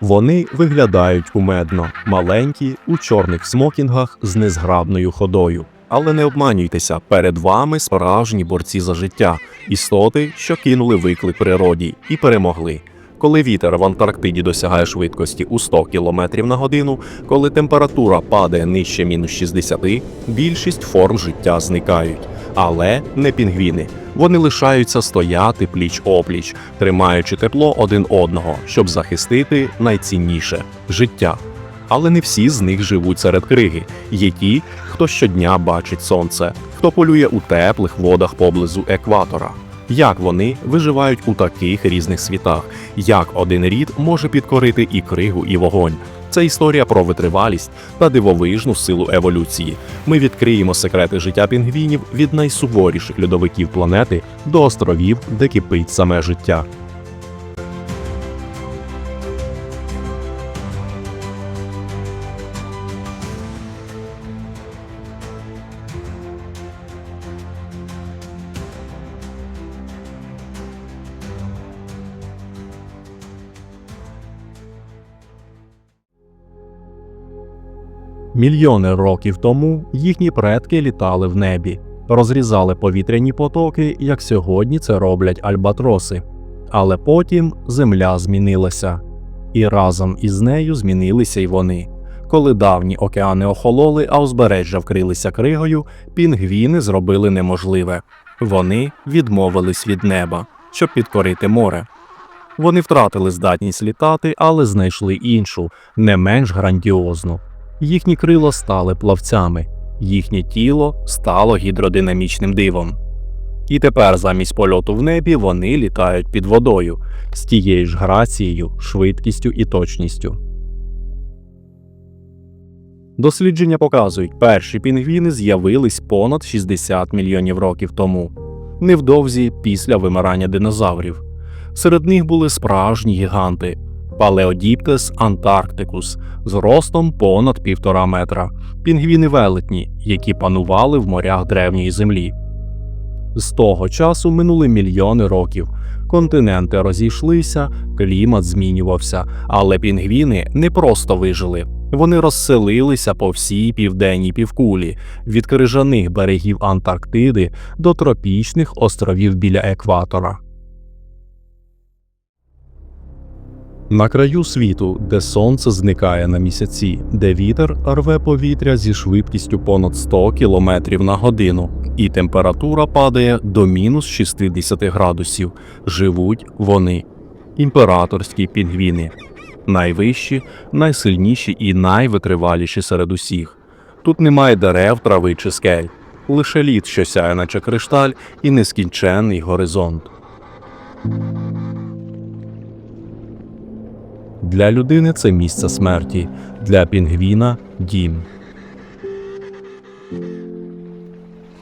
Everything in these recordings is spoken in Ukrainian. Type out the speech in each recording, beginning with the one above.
Вони виглядають кумедно, маленькі, у чорних смокінгах з незграбною ходою. Але не обманюйтеся, перед вами справжні борці за життя, істоти, що кинули виклик природі і перемогли. Коли вітер в Антарктиді досягає швидкості у 100 км на годину, коли температура падає нижче мінус 60, більшість форм життя зникають. Але не пінгвіни. Вони лишаються стояти пліч опліч, тримаючи тепло один одного, щоб захистити найцінніше життя. Але не всі з них живуть серед криги. Є ті, хто щодня бачить сонце, хто полює у теплих водах поблизу екватора. Як вони виживають у таких різних світах? Як один рід може підкорити і кригу, і вогонь? Це історія про витривалість та дивовижну силу еволюції. Ми відкриємо секрети життя пінгвінів від найсуворіших льодовиків планети до островів, де кипить саме життя. Мільйони років тому їхні предки літали в небі, розрізали повітряні потоки, як сьогодні це роблять альбатроси. Але потім земля змінилася, і разом із нею змінилися й вони. Коли давні океани охололи, а узбережжя вкрилися кригою, пінгвіни зробили неможливе. Вони відмовились від неба, щоб підкорити море. Вони втратили здатність літати, але знайшли іншу, не менш грандіозну. Їхні крила стали плавцями, їхнє тіло стало гідродинамічним дивом. І тепер замість польоту в небі вони літають під водою з тією ж грацією, швидкістю і точністю. Дослідження показують, перші пінгвіни з'явились понад 60 мільйонів років тому, невдовзі після вимирання динозаврів. Серед них були справжні гіганти Палеодіптес антарктикус з ростом понад півтора метра, пінгвіни велетні, які панували в морях древньої землі. З того часу минули мільйони років. Континенти розійшлися, клімат змінювався, але пінгвіни не просто вижили. Вони розселилися по всій південній півкулі від крижаних берегів Антарктиди до тропічних островів біля екватора. На краю світу, де сонце зникає на місяці, де вітер рве повітря зі швидкістю понад 100 км на годину, і температура падає до мінус 60 градусів, живуть вони, імператорські пінгвіни, найвищі, найсильніші і найвитриваліші серед усіх. Тут немає дерев, трави чи скель, лише лід, що сяє, наче кришталь, і нескінченний горизонт. Для людини це місце смерті, для пінгвіна дім.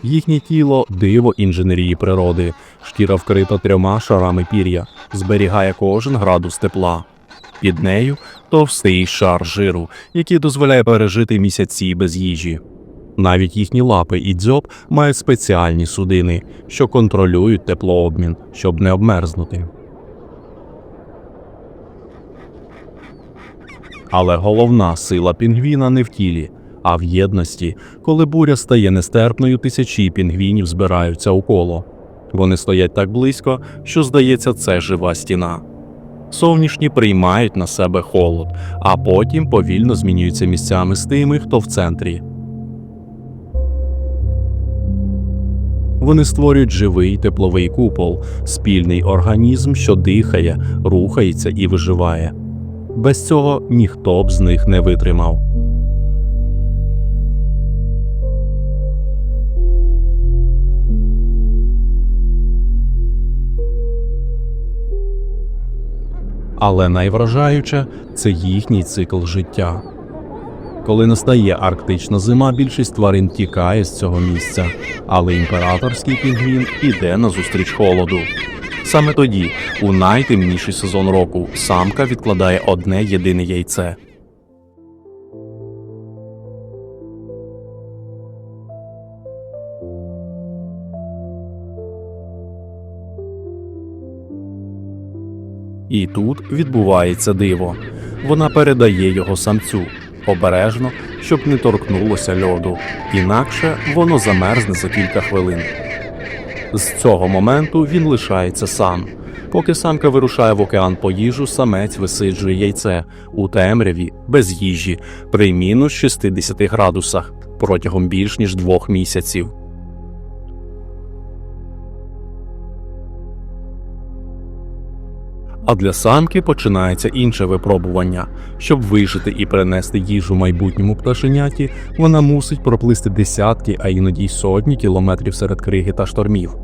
Їхнє тіло диво інженерії природи, шкіра вкрита трьома шарами пір'я, зберігає кожен градус тепла. Під нею товстий шар жиру, який дозволяє пережити місяці без їжі. Навіть їхні лапи і дзьоб мають спеціальні судини, що контролюють теплообмін, щоб не обмерзнути. Але головна сила пінгвіна не в тілі, а в єдності. Коли буря стає нестерпною, тисячі пінгвінів збираються у коло. Вони стоять так близько, що здається, це жива стіна. Совнішні приймають на себе холод, а потім повільно змінюються місцями з тими, хто в центрі. Вони створюють живий тепловий купол, спільний організм, що дихає, рухається і виживає. Без цього ніхто б з них не витримав. Але найвражаюче це їхній цикл життя. Коли настає арктична зима, більшість тварин тікає з цього місця, але імператорський пінгвін іде назустріч холоду. Саме тоді, у найтемніший сезон року, самка відкладає одне єдине яйце. І тут відбувається диво. Вона передає його самцю обережно, щоб не торкнулося льоду, інакше воно замерзне за кілька хвилин. З цього моменту він лишається сам. Поки самка вирушає в океан по їжу, самець висиджує яйце у темряві, без їжі, при мінус 60 градусах протягом більш ніж двох місяців. А для самки починається інше випробування. Щоб вижити і принести їжу майбутньому пташеняті, вона мусить проплисти десятки, а іноді й сотні кілометрів серед криги та штормів.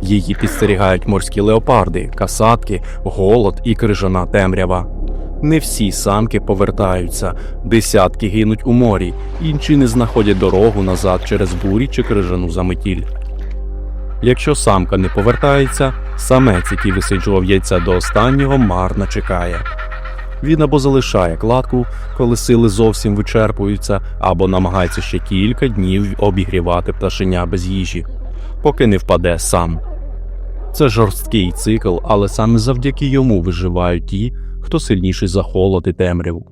Її підстерігають морські леопарди, касатки, голод і крижана темрява. Не всі самки повертаються, десятки гинуть у морі, інші не знаходять дорогу назад через бурі чи крижану заметіль. Якщо самка не повертається, самець, який висиджував яйця до останнього, марно чекає. Він або залишає кладку, коли сили зовсім вичерпуються, або намагається ще кілька днів обігрівати пташеня без їжі, поки не впаде сам. Це жорсткий цикл, але саме завдяки йому виживають ті, хто сильніший за холод і темряву.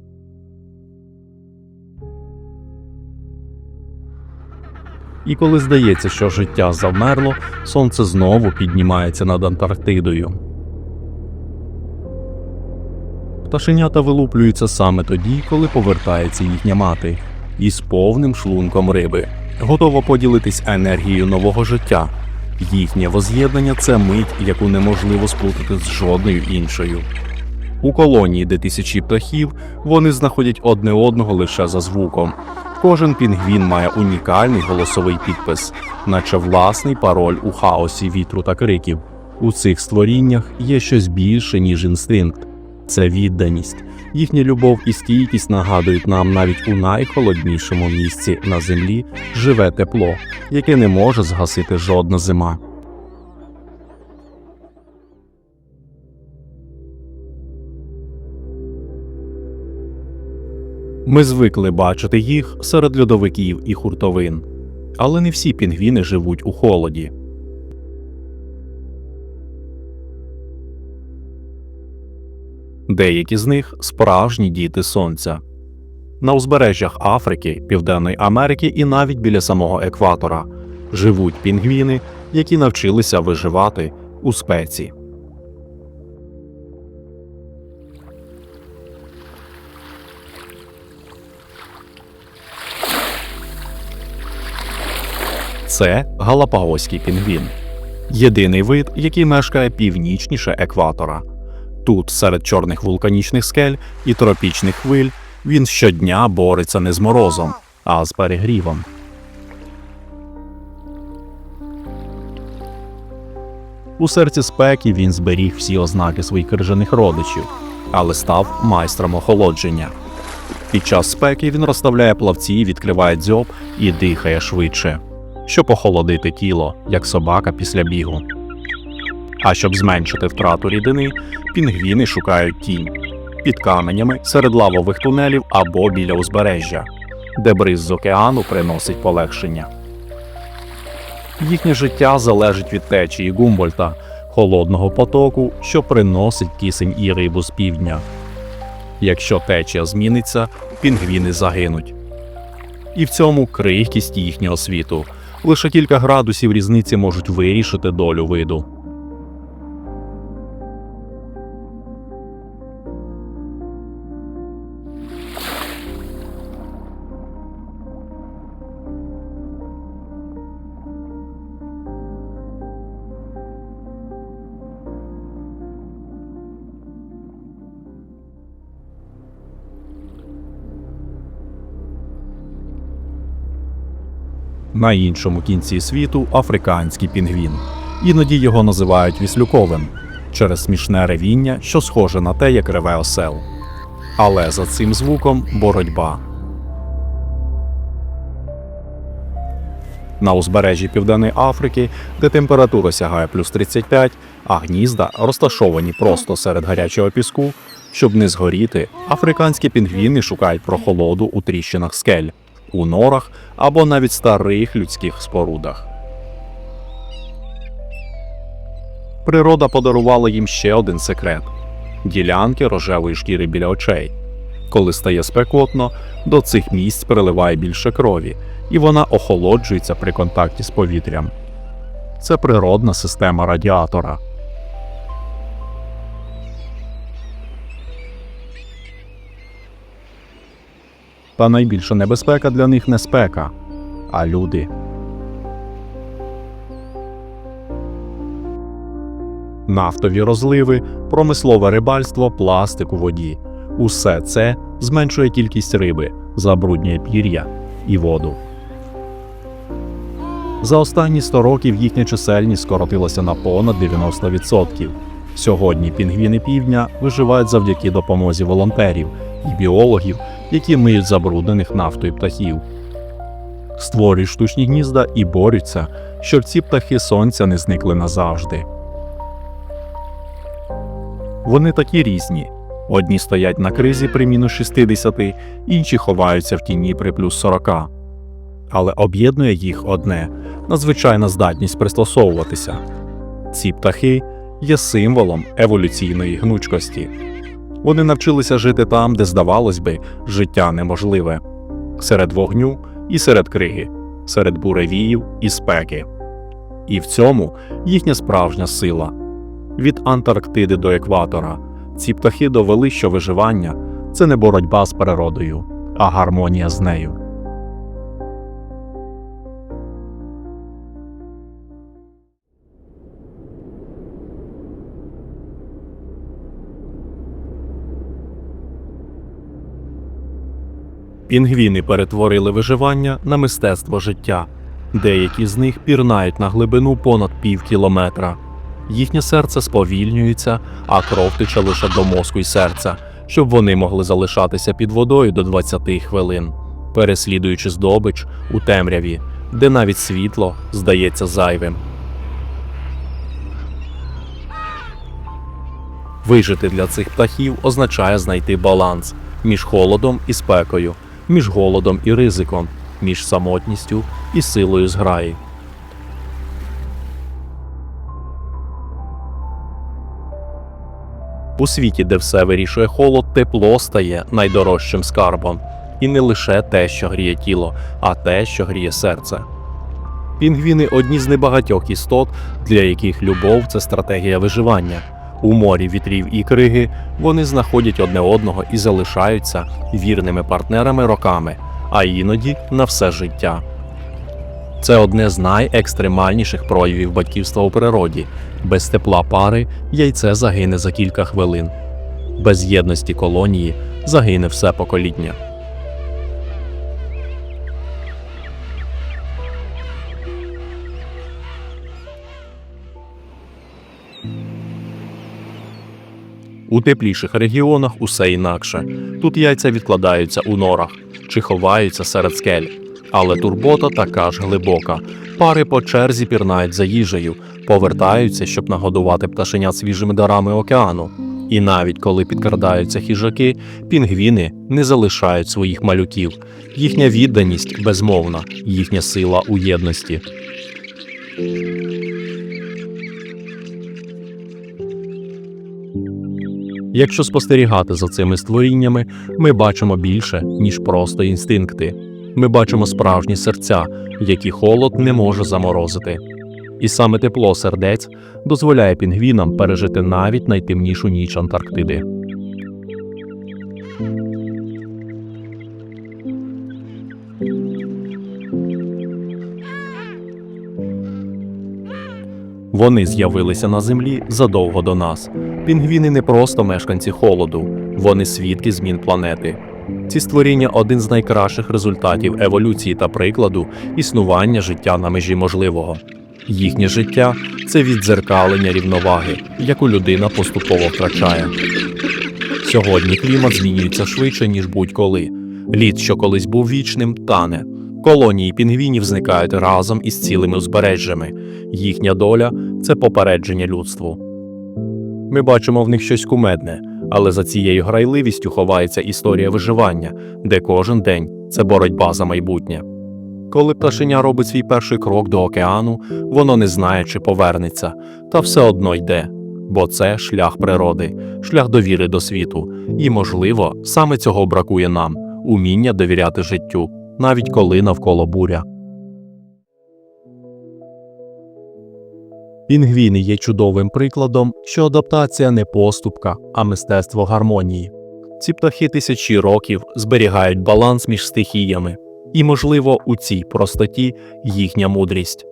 І коли здається, що життя завмерло, сонце знову піднімається над Антарктидою. Пташенята вилуплюються саме тоді, коли повертається їхня мати, із повним шлунком риби, готова поділитись енергією нового життя. Їхнє воз'єднання це мить, яку неможливо сплутати з жодною іншою. У колонії, де тисячі птахів, вони знаходять одне одного лише за звуком. Кожен пінгвін має унікальний голосовий підпис, наче власний пароль у хаосі вітру та криків. У цих створіннях є щось більше, ніж інстинкт. Це відданість. Їхня любов і стійкість нагадують нам навіть у найхолоднішому місці на землі живе тепло, яке не може згасити жодна зима. Ми звикли бачити їх серед льодовиків і хуртовин, але не всі пінгвіни живуть у холоді. Деякі з них справжні діти сонця. На узбережжях Африки, Південної Америки і навіть біля самого екватора живуть пінгвіни, які навчилися виживати у спеці. Це галапагоський пінгвін. Єдиний вид, який мешкає північніше екватора. Тут, серед чорних вулканічних скель і тропічних хвиль, він щодня бореться не з морозом, а з перегрівом. У серці спеки він зберіг всі ознаки своїх крижаних родичів, але став майстром охолодження. Під час спеки він розставляє плавці, відкриває дзьоб і дихає швидше, щоб охолодити тіло, як собака після бігу. А щоб зменшити втрату рідини, пінгвіни шукають тінь під каменями серед лавових тунелів або біля узбережжя, де бриз з океану приносить полегшення. Їхнє життя залежить від течії Гумбольта, холодного потоку, що приносить кисень і рибу з півдня. Якщо течія зміниться, пінгвіни загинуть. І в цьому крихкість їхнього світу. Лише кілька градусів різниці можуть вирішити долю виду. На іншому кінці світу африканський пінгвін. Іноді його називають віслюковим через смішне ревіння, що схоже на те, як реве осел. Але за цим звуком боротьба. На узбережжі Південної Африки, де температура сягає плюс 35, а гнізда розташовані просто серед гарячого піску, щоб не згоріти, африканські пінгвіни шукають прохолоду у тріщинах скель. У норах або навіть старих людських спорудах. Природа подарувала їм ще один секрет ділянки рожевої шкіри біля очей. Коли стає спекотно, до цих місць переливає більше крові, і вона охолоджується при контакті з повітрям. Це природна система радіатора. Та найбільша небезпека для них не спека, а люди. Нафтові розливи, промислове рибальство, пластик у воді. Усе це зменшує кількість риби, забруднює пір'я і воду. За останні 100 років їхня чисельність скоротилася на понад 90%. Сьогодні пінгвіни півдня виживають завдяки допомозі волонтерів і біологів, які миють забруднених нафтою птахів. Створюють штучні гнізда і борються, щоб ці птахи сонця не зникли назавжди. Вони такі різні. Одні стоять на кризі при мінус 60, інші ховаються в тіні при плюс 40. Але об'єднує їх одне надзвичайна здатність пристосовуватися. Ці птахи є символом еволюційної гнучкості. Вони навчилися жити там, де, здавалось би, життя неможливе серед вогню і серед криги, серед буревіїв і спеки. І в цьому їхня справжня сила. Від Антарктиди до екватора ці птахи довели, що виживання це не боротьба з природою, а гармонія з нею. Пінгвіни перетворили виживання на мистецтво життя. Деякі з них пірнають на глибину понад пів кілометра. Їхнє серце сповільнюється, а кров тече лише до мозку й серця, щоб вони могли залишатися під водою до 20 хвилин, переслідуючи здобич у темряві, де навіть світло здається зайвим. Вижити для цих птахів означає знайти баланс між холодом і спекою, між голодом і ризиком, між самотністю і силою зграї. У світі, де все вирішує холод, тепло стає найдорожчим скарбом. І не лише те, що гріє тіло, а те, що гріє серце. Пінгвіни одні з небагатьох істот, для яких любов це стратегія виживання. У морі вітрів і криги вони знаходять одне одного і залишаються вірними партнерами роками, а іноді на все життя. Це одне з найекстремальніших проявів батьківства у природі. Без тепла пари яйце загине за кілька хвилин. Без єдності колонії загине все покоління. У тепліших регіонах усе інакше. Тут яйця відкладаються у норах чи ховаються серед скель. Але турбота така ж глибока. Пари по черзі пірнають за їжею, повертаються, щоб нагодувати пташенят свіжими дарами океану. І навіть коли підкрадаються хижаки, пінгвіни не залишають своїх малюків. Їхня відданість безмовна, їхня сила у єдності. Якщо спостерігати за цими створіннями, ми бачимо більше, ніж просто інстинкти. Ми бачимо справжні серця, які холод не може заморозити. І саме тепло сердець дозволяє пінгвінам пережити навіть найтемнішу ніч Антарктиди. Вони з'явилися на землі задовго до нас. Пінгвіни не просто мешканці холоду, вони свідки змін планети. Ці створіння один з найкращих результатів еволюції та прикладу існування життя на межі можливого. Їхнє життя це віддзеркалення рівноваги, яку людина поступово втрачає. Сьогодні клімат змінюється швидше, ніж будь-коли. Лід, що колись був вічним, тане. Колонії пінгвінів зникають разом із цілими узбережжями. Їхня доля це попередження людству. Ми бачимо в них щось кумедне, Але за цією грайливістю ховається історія виживання, де кожен день це боротьба за майбутнє. Коли пташеня робить свій перший крок до океану, воно не знає, чи повернеться, та все одно йде, бо це шлях природи, шлях довіри до світу. І, можливо, саме цього бракує нам уміння довіряти життю, навіть коли навколо буря. Пінгвіни є чудовим прикладом, що адаптація не поступка, а мистецтво гармонії. Ці птахи тисячі років зберігають баланс між стихіями, і, можливо, у цій простоті їхня мудрість.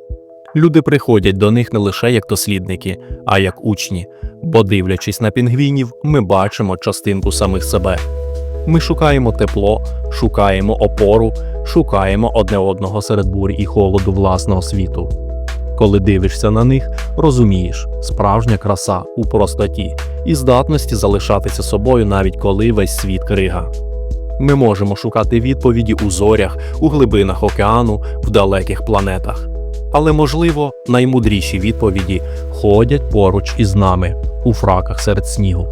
Люди приходять до них не лише як дослідники, а як учні, бо, дивлячись на пінгвінів, ми бачимо частинку самих себе. Ми шукаємо тепло, шукаємо опору, шукаємо одне одного серед бурі і холоду власного світу. Коли дивишся на них, розумієш, справжня краса у простоті і здатності залишатися собою навіть коли весь світ крига. Ми можемо шукати відповіді у зорях, у глибинах океану, в далеких планетах. Але, можливо, наймудріші відповіді ходять поруч із нами у фраках серед снігу.